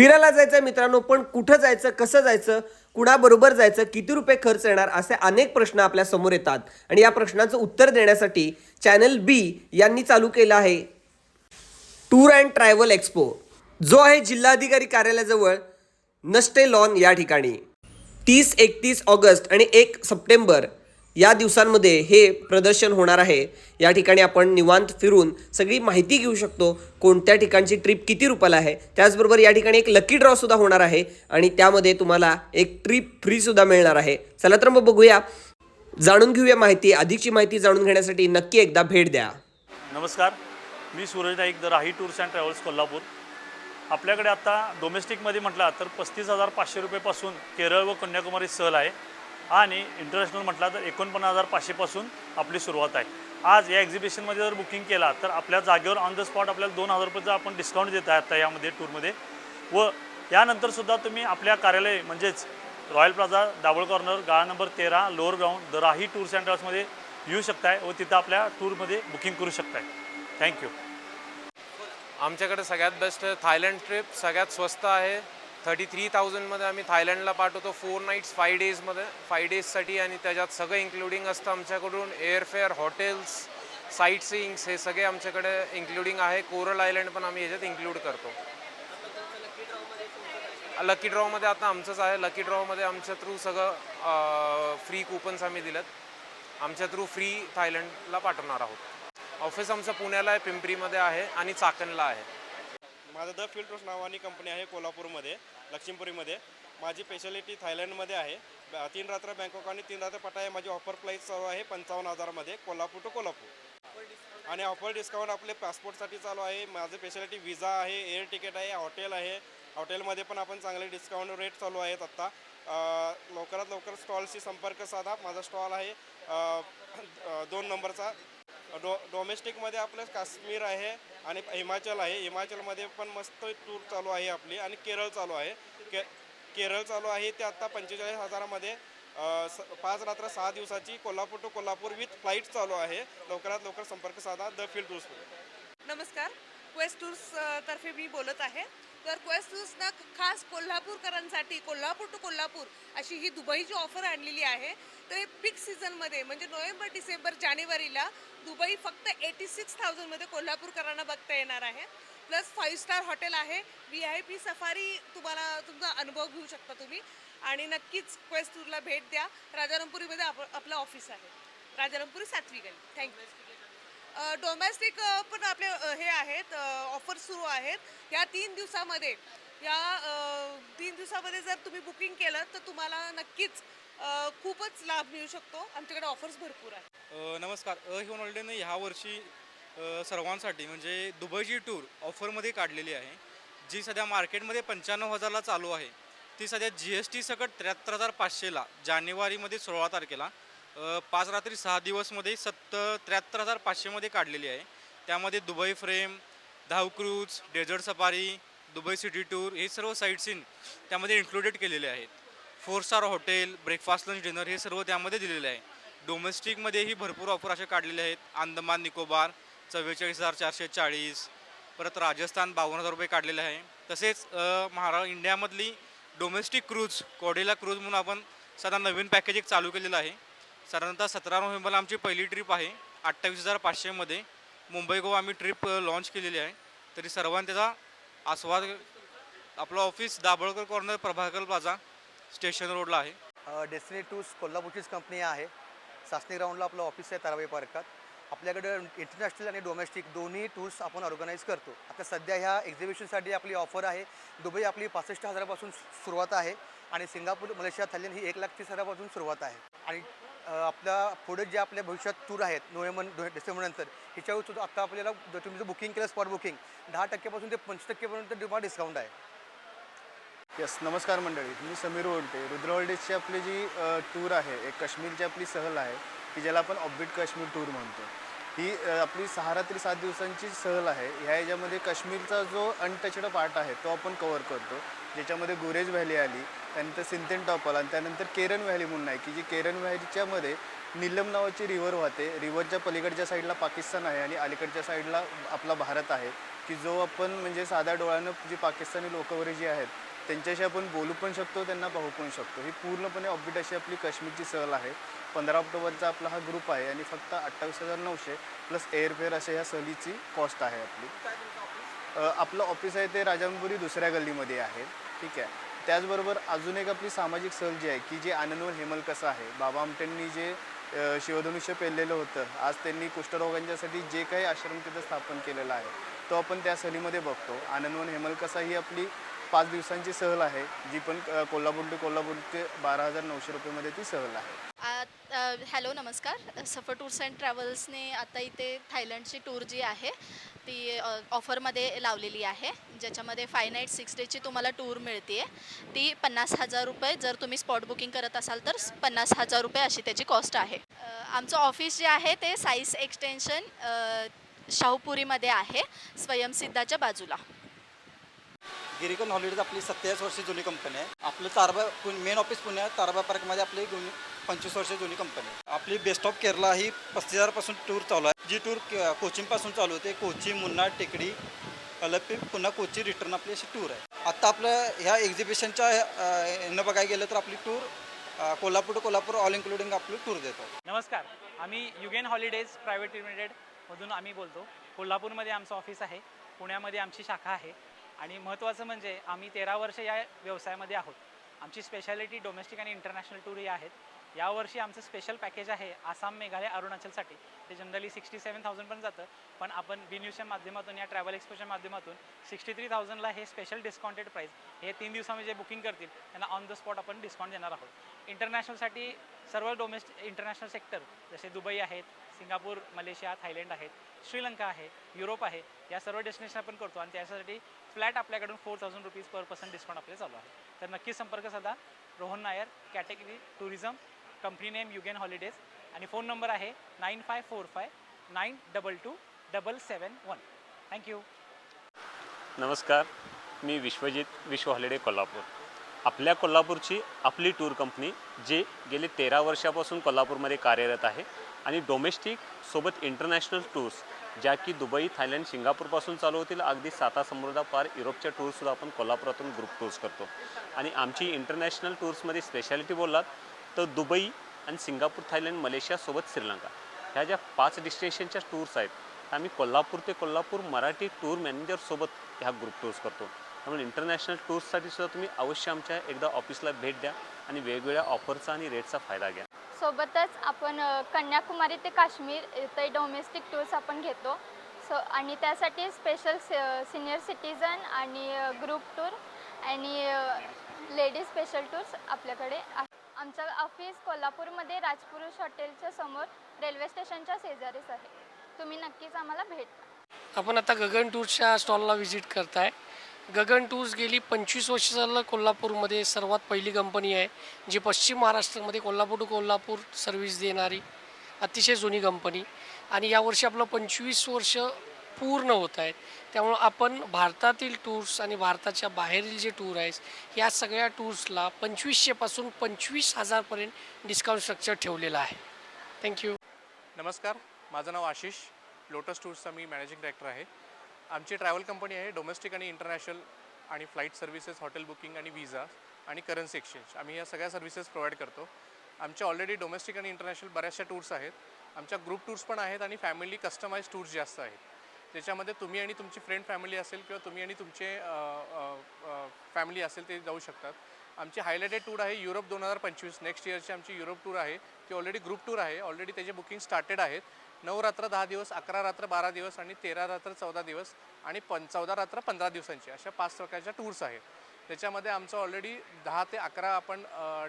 फिरायला जायचं मित्रांनो पण कुठं जायचं कसं जायचं कुणाबरोबर जायचं किती रुपये खर्च येणार असे अनेक प्रश्न आपल्यासमोर येतात. आणि या प्रश्नाचं उत्तर देण्यासाठी चॅनल बी यांनी चालू केलं आहे. टूर अँड ट्रॅव्हल एक्सपो जो आहे जिल्हाधिकारी कार्यालयाजवळ नष्टे लॉन या ठिकाणी. तीस एकतीस ऑगस्ट आणि एक सप्टेंबर या दिवसांमध्ये हे प्रदर्शन होणार आहे. या ठिकाणी आपण निवांत फिरून सगळी माहिती घेऊ शकतो कोणत्या ठिकाणची ट्रिप किती रुपयाला आहे. त्याचबरोबर या ठिकाणी एक लकी ड्रॉसुद्धा होणार आहे आणि त्यामध्ये तुम्हाला एक ट्रिप फ्रीसुद्धा मिळणार आहे. चला तर मग बघूया. जाणून घेऊया माहिती अधिकची माहिती जाणून घेण्यासाठी नक्की एकदा भेट द्या. नमस्कार. मी Suraj Naik the Rahi tours and travels Kolhapur. आपल्याकडे आता डोमेस्टिकमध्ये म्हटला तर पस्तीस हजार पाचशे रुपयेपासून केरळ व कन्याकुमारी सहल आहे. आणि इंटरनॅशनल म्हटला तर एकोणपन्नास हजार पाचशेपासून आपली सुरुवात आहे. आज या एक्झिबिशनमध्ये जर बुकिंग केला तर आपल्या जागेवर ऑन द स्पॉट आपल्याला दोन हजार रुपयाचा आपण डिस्काउंट देत आहात आता यामध्ये टूरमध्ये व यानंतरसुद्धा तुम्ही आपल्या कार्यालय म्हणजेच रॉयल प्लाझा दाबोळ कॉर्नर गाळा नंबर तेरा lower ground the Rahi tours and ट्रॅव्हल्समध्ये येऊ शकताय व तिथं आपल्या टूरमध्ये बुकिंग करू शकताय. थँक्यू आमच्याकडे सगळ्यात बेस्ट थायलंड ट्रिप सगळ्यात स्वस्त आहे. थर्टी थ्री थाउजंडमध्ये आम्ही थायलंडला पाठवतो. फोर नाईट्स फाय डेजमध्ये फाय डेजसाठी आणि त्याच्यात सगळं इन्क्लुडिंग असतं आमच्याकडून. एअरफेअर हॉटेल्स साईट सीइंग्स हे सगळे आमच्याकडे इन्क्लुडिंग आहे. कोरल आयलंड पण आम्ही याच्यात इन्क्लूड करतो. लकी ड्रॉमध्ये आता आमचंच आहे. लकी ड्रॉमध्ये आमच्या थ्रू सगळं फ्री कुपन्स आम्ही दिलेत. आमच्या थ्रू फ्री थायलंडला पाठवणार आहोत. ऑफिस आमचं पुण्याला आहे पिंपरीमध्ये आहे आणि चाकणला आहे. माझं द फिल्टर्स नावानी कंपनी आहे कोल्हापूरमध्ये लक्ष्मीपुरीमध्ये. माझी स्पेशालिटी थायलंडमध्ये आहे. ब- तीन रात्र बँकॉक आणि तीन रात्र पटाया. माझी ऑफर प्राईस चालू आहे पंचावन्न हजारमध्ये कोल्हापूर टू कोल्हापूर. आणि ऑफर डिस्काउंट आपले पासपोर्टसाठी चालू आहे. माझं स्पेशालिटी विजा आहे एअर तिकीट आहे हॉटेल आहे. हॉटेलमध्ये पण आपण चांगले डिस्काउंट रेट चालू आहेत आत्ता. लवकरात लवकर स्टॉलशी संपर्क साधा. माझा स्टॉल आहे दोन नंबरचा. डो डोमेस्टिकमध्ये आपलं काश्मीर आहे. आणि हिमाचल आहे. हिमाचलमध्ये पण मस्त टूर चालू आहे आपली आणि केरळ चालू आहे. के केरळ चालू आहे ते आत्ता पंचेचाळीस हजारामध्ये स पाच रात्र सहा दिवसाची Kolhapur to Kolhapur with flight चालू आहे. लवकरात लवकर संपर्क साधा द फील्ड टूर्स नमस्कार. क्वेस्ट टूर्स तर्फे मी बोलत आहे. तर क्वेस्ट टूर्सनं खास कोल्हापूरकरांसाठी कोल्हापूर टू कोल्हापूर अशी ही दुबईची ऑफर आणलेली आहे. तर हे पीक सीझनमध्ये म्हणजे नोव्हेंबर डिसेंबर जानेवारीला दुबई फक्त एटी सिक्स थाउजंडमध्ये कोल्हापूरकरांना बघता येणार आहे. प्लस फाईव्ह स्टार हॉटेल आहे. व्ही आय पी सफारी तुम्हाला तुमचा अनुभव घेऊ शकता तुम्ही. आणि नक्कीच क्वेस्ट टूरला भेट द्या. राजारामपुरीमध्ये आप आपलं ऑफिस आहे. राजारामपुरी सातवी गली थँक्यू डोमेस्टिक पण आपले हे आहेत ऑफर सुरू आहेत. या तीन दिवसामध्ये या तीन दिवसामध्ये जर तुम्ही बुकिंग केलं तर तुम्हाला नक्कीच खूपच लाभ मिळू शकतो. आमच्याकडे ऑफर्स भरपूर आहेत. अ, नमस्कार. अ ह्युमन हॉलिडेनं ह्या वर्षी अ, सर्वांसाठी म्हणजे दुबईची टूर ऑफरमध्ये काढलेली आहे. जी सध्या मार्केटमध्ये पंच्याण्णव हजारला चालू आहे. ती सध्या जी एस टी सकट त्र्याहत्तर हजार पाचशेला जानेवारीमध्ये सोळा तारखेला अ, पाच रात्री सहा दिवसमध्ये सत्त त्र्याहत्तर हजार पाचशेमध्ये काढलेली आहे. त्यामध्ये Dubai frame dhow cruise desert safari Dubai city tour हे सर्व साईट सीन त्यामध्ये इन्क्लुडेड केलेले आहेत. Four star hotel breakfast lunch dinner हे सर्व त्यामध्ये दिलेले आहे. डोमेस्टिकमध्येही भरपूर ऑफर असे काढलेले आहेत. अंदमान निकोबार चव्वेचाळीस हजार चारशे चाळीस परत राजस्थान बावन्न हजार रुपये काढलेले आहे. तसेच महारा इंडियामधली डोमेस्टिक क्रूज कॉडेला क्रूज म्हणून आपण सध्या नवीन पॅकेज एक चालू केलेलं आहे. साधारणतः सतरा नोव्हेंबरला आमची पहिली ट्रिप आहे. अठ्ठावीस हजार पाचशेमध्ये मुंबई गोवा आम्ही ट्रिप लॉन्च केलेली आहे. तरी सर्वांनी त्याचा आस्वाद आपलं office Dabholkar corner Prabhakar plaza station रोडला आहे. डेस्टिनी टूर्स कोल्हापूरचीच कंपनी आहे. सासनी ग्राउंडला आपलं ऑफिस आहे ताराबाई पार्कात. आपल्याकडे इंटरनॅशनल आणि डोमेस्टिक दोन्ही टूर्स आपण ऑर्गनाईज करतो. आता सध्या ह्या एक्झिबिशनसाठी आपली ऑफर आहे. दुबई आपली पासष्ट हजारापासून सुरुवात आहे आणि सिंगापूर मलेशिया थायलंड ही एक लाख तीस हजारापासून सुरुवात आहे. आणि आपल्या पुढे जे आपल्या भविष्यात टूर आहेत नोव्हेंबर डिसेंबरनंतर ह्याच्यावर सुद्धा आता आपल्याला तुम्ही जर बुकिंग केलं स्पॉट बुकिंग दहा टक्क्यापासून ते पंचवीस टक्केपर्यंत डिमा डिस्काउंट आहे. यस नमस्कार मंडळी मी समीर ओल्टे. रुद्र हॉलिडेजची आपली जी टूर आहे एक काश्मीरची आपली सहल आहे की ज्याला आपण ऑब्बिट काश्मीर टूर म्हणतो. ही आपली सहा रात्री सात दिवसांची सहल आहे. ह्या याच्यामध्ये काश्मीरचा जो अनटचड पार्ट आहे तो आपण कवर करतो. ज्याच्यामध्ये गुरेज व्हॅली आली त्यानंतर सिंथेन टॉप आला आणि त्यानंतर केरन व्हॅली म्हणून आहे की जी केरन व्हॅलीच्यामध्ये नीलम नावाची रिव्हर वाहते. रिव्हरच्या पलीकडच्या साईडला पाकिस्तान आहे आणि अलीकडच्या साईडला आपला भारत आहे की जो आपण म्हणजे साध्या डोळ्यानं जी पाकिस्तानी लोकवरी जी आहेत त्यांच्याशी आपण बोलू पण शकतो त्यांना पाहू पण शकतो. ही पूर्णपणे ऑफबीट अशी आपली काश्मीरची सहल आहे. पंधरा ऑक्टोबरचा आपला हा ग्रुप आहे आणि फक्त अठ्ठावीस हजार नऊशे प्लस एअरफेअर अशा ह्या सहलीची कॉस्ट आहे आपली. आपलं ऑफिस आहे ते राजांपुरी दुसऱ्या गल्लीमध्ये आहे. ठीक आहे. त्याचबरोबर अजून एक आपली सामाजिक सहल जी आहे की जे आनंदवन हेमल कसं आहे? बाबा आमटेंनी जे शिवधनुष्य पेरलेलं होतं आज त्यांनी कुष्ठरोगांच्यासाठी जे काही आश्रम तिथं स्थापन केलेला आहे तो आपण त्या सहलीमध्ये बघतो. आनंदवन हेमल कसा ही आपली पाच दिवसांची सहल आहे जी पण कोल्हापूर टू कोल्हापूर ते बारा हजार नऊशे रुपयेमध्ये ती सहल आहे. आ- हॅलो नमस्कार. सफर टूर्स अँड ट्रॅव्हल्सने आता इथे थायलंडची टूर जी आहे ती ऑफरमध्ये लावलेली आहे ज्याच्यामध्ये फाय नाईट सिक्स डेची तुम्हाला टूर मिळते आहे ती पन्नास हजार रुपये जर तुम्ही स्पॉट बुकिंग करत असाल तर पन्नास हजार रुपये अशी त्याची कॉस्ट आहे. आमचं ऑफिस जे आहे ते साईस एक्सटेन्शन शाहूपुरीमध्ये आहे स्वयंसिद्धाच्या बाजूला. गिरिकन हॉलिडेज आपली सत्तेचाळीस वर्ष जुनी कंपनी आहे. आपलं तारबा मेन ऑफिस पुण्यात तारबा पार्कमध्ये आपली जुनी पंचवीस वर्ष जुनी कंपनी आहे. आपली बेस्ट ऑफ केरला ही पस्तीस हजारपासून टूर चालू आहे. जी टूर कोचिंगपासून चालू होते. कोची मुन्ना टेकडी अलपी पुन्हा कोची रिटर्न आपली अशी टूर आहे. आत्ता आपलं ह्या एक्झिबिशनच्या ह्यानं बघायला गेलं तर आपली tour Kolhapur to Kolhapur all including आपली टूर देतो. नमस्कार. आम्ही युगेन हॉलिडेज प्रायव्हेट लिमिटेडमधून आम्ही बोलतो. कोल्हापूरमध्ये आमचं ऑफिस आहे. पुण्यामध्ये आमची शाखा आहे. आणि महत्त्वाचं म्हणजे आम्ही तेरा वर्ष या व्यवसायामध्ये आहोत. आमची स्पेशालिटी डोमेस्टिक आणि इंटरनॅशनल टूर ही आहेत. यावर्षी आमचं स्पेशल पॅकेज आहे आसाम मेघालय अरुणाचलसाठी. ते जनरली सिक्स्टी सेवन थाउजंड पण जातं. पण आपण बी न्यूजच्या माध्यमातून या ट्रॅव्हल एक्सपोच्या माध्यमातून सिक्स्टी थ्री थाउजंडला हे स्पेशल डिस्काउंटेड प्राईस हे तीन दिवसामध्ये जे बुकिंग करतील त्यांना ऑन द स्पॉट आपण डिस्काउंट देणार आहोत. इंटरनॅशनलसाठी सर्व डोमेस्टिक इंटरनॅशनल सेक्टर जसे दुबई आहेत सिंगापूर मलेशिया थायलंड आहेत श्रीलंका आहे युरोप आहे या सर्व डेस्टिनेशन आपण करतो. आणि त्यासाठी फ्लॅट आपल्याकडून four thousand rupees per person discount आपले चालू आहे. तर नक्की संपर्क साधा. Rohan Nair category tourism company name Yugen holidays आणि फोन नंबर आहे nine five four five nine double two double seven one. Thank you नमस्कार मी विश्वजित विश्व हॉलिडे कोल्हापूर. आपल्या कोल्हापूरची आपली टूर कंपनी जे गेले तेरा वर्षापासून कोल्हापूरमध्ये कार्यरत आहे आणि डोमेस्टिक सोबत इंटरनॅशनल टूर्स ज्या की दुबई थायलंड सिंगापूरपासून चालू होतील अगदी साता समुद्रा पार युरोपच्या टूर्ससुद्धा आपण कोल्हापुरातून ग्रुप टूर्स करतो. आणि आमची इंटरनॅशनल टूर्समध्ये स्पेशालिटी बोललात तर दुबई आणि सिंगापूर थायलंड मलेशियासोबत श्रीलंका. ह्या ज्या पाच डिस्टिनेशनच्या टूर्स आहेत आम्ही कोल्हापूर ते कोल्हापूर मराठी टूर मॅनेजरसोबत ह्या ग्रुप टूर्स करतो. त्यामुळे इंटरनॅशनल टूर्ससाठी सुद्धा तुम्ही अवश्य आमच्या एकदा ऑफिसला भेट द्या आणि वेगवेगळ्या ऑफरचा आणि रेटचा फायदा घ्या. सोबतच आपण कन्याकुमारी ते काश्मीर ते डोमेस्टिक टूर्स आपण घेतो. सो आणि त्यासाठी स्पेशल सिनियर सिटीजन आणि ग्रुप टूर आणि लेडीज स्पेशल टूर्स आपल्याकडे आहे. आमचं ऑफिस कोल्हापूरमध्ये राजपुरुष हॉटेलच्या समोर रेल्वे स्टेशनच्या शेजारीच आहे. तुम्ही नक्कीच आम्हाला भेट आपण आता गगन टूर्सच्या स्टॉलला व्हिजिट करताय. गगन टूर्स गेली पंचवीस वर्ष झालं कोल्हापूरमध्ये सर्वात पहिली कंपनी आहे जी पश्चिम महाराष्ट्रामध्ये कोल्हापूर टू कोल्हापूर सर्व्हिस देणारी अतिशय जुनी कंपनी आणि यावर्षी आपलं पंचवीस वर्ष पूर्ण होत आहेत. त्यामुळं आपण भारतातील टूर्स आणि भारताच्या बाहेरील जे टूर आहेत या सगळ्या टूर्सला पंचवीसशेपासून पंचवीस हजारपर्यंत डिस्काउंट स्ट्रक्चर ठेवलेलं आहे. थँक्यू नमस्कार माझं नाव आशिष. लोटस टूर्सचा मी मॅनेजिंग डायरेक्टर आहे. आमची ट्रॅव्हल कंपनी आहे डोमेस्टिक आणि इंटरनॅशनल आणि फ्लाईट सर्व्हिसेस हॉटेल बुकिंग आणि विजा आणि करन्सी एक्सचेंज आम्ही या सगळ्या सर्व्हिसेस प्रोव्हाइड करतो. आमच्या ऑलरेडी डोमेस्टिक आणि इंटरनॅशनल बऱ्याचशा टूर्स आहेत. आमच्या ग्रुप टूर्स पण आहेत आणि फॅमिली कस्टमाइज टूर्स जास्त आहेत. त्याच्यामध्ये तुम्ही आणि तुमची फ्रेंड फॅमिली असेल किंवा तुम्ही आणि तुमचे फॅमिली असेल ते जाऊ शकतात. आमची हायलायटेड टूर आहे युरोप दोन हजार पंचवीस. नेक्स्ट इयरची आमची युरोप टूर आहे. ती ऑलरेडी ग्रुप टूर आहे. ऑलरेडी त्याचे बुकिंग स्टार्टेड आहेत. नऊ रात्र दहा दिवस अकरा रात्र बारा दिवस आणि तेरा रात्र चौदा दिवस आणि पं चौदा रात्र पंधरा दिवसांची अशा पाच प्रकारच्या टूर्स आहेत. त्याच्यामध्ये आमचं ऑलरेडी दहा ते अकरा आपण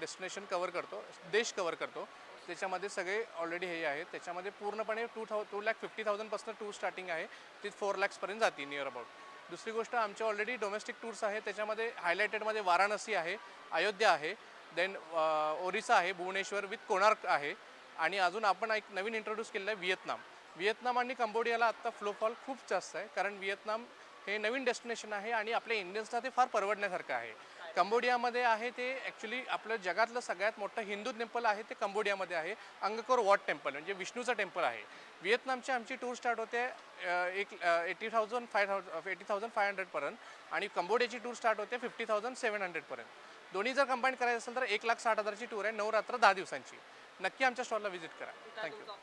डेस्टिनेशन कवर करतो. देश कवर करतो. त्याच्यामध्ये सगळे ऑलरेडी हे आहेत. त्याच्यामध्ये पूर्णपणे two thou two lakh fifty थाउजंडपासून tour starting आहे. ती फोर लॅक्सपर्यंत जाते नियर अबाउट दुसरी गोष्ट आमच्या ऑलरेडी डोमेस्टिक टूर्स आहे. त्याच्यामध्ये हायलायटेडमध्ये वाराणसी आहे अयोध्या आहे देन ओरिसा आहे भुवनेश्वर विथ कोणार्क आहे. आणि अजून आपण एक नवीन इंट्रोड्यूस केलेलं आहे व्हिएतनाम व्हिएतनाम आणि कंबोडियाला आत्ता फ्लोफॉल खूप जास्त आहे. कारण व्हिएतनाम हे नवीन डेस्टिनेशन आहे आणि आपल्या इंडियन्सला ते फार परवडण्यासारखं आहे. कंबोडियामध्ये आहे ते ॲक्च्युली आपलं जगातलं सगळ्यात मोठं हिंदू टेम्पल आहे ते कंबोडियामध्ये आहे. अंगकोर वॉट टेम्पल म्हणजे विष्णूचं टेम्पल आहे. व्हिएतनामची आमची टूर स्टार्ट होते एक eighty thousand five thou eighty thousand five हंड्रेडपर्यंत आणि कंबोडियाची टूर स्टार्ट होते फिफ्टी थाउजंड सेवन हंड्रेडपर्यंत दोन्ही जर कंबाईन करायचं असेल तर एक लाख साठ हजारची टूर आहे नऊ रात्र दहा दिवसांची. नक्की आमच्या स्टॉलला व्हिजिट करा. थँक्यू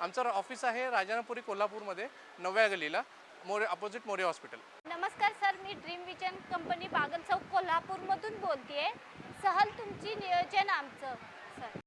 आमचं ऑफिस आहे राजानापुरी कोल्हापूरमध्ये नवव्या गलीला मोरे अपोजिट मोरे हॉस्पिटल नमस्कार सर मी dream vision company Bagal Chowk कोल्हापूरमधून बोलते आहे सहल तुमची नियोजन आमचं सर.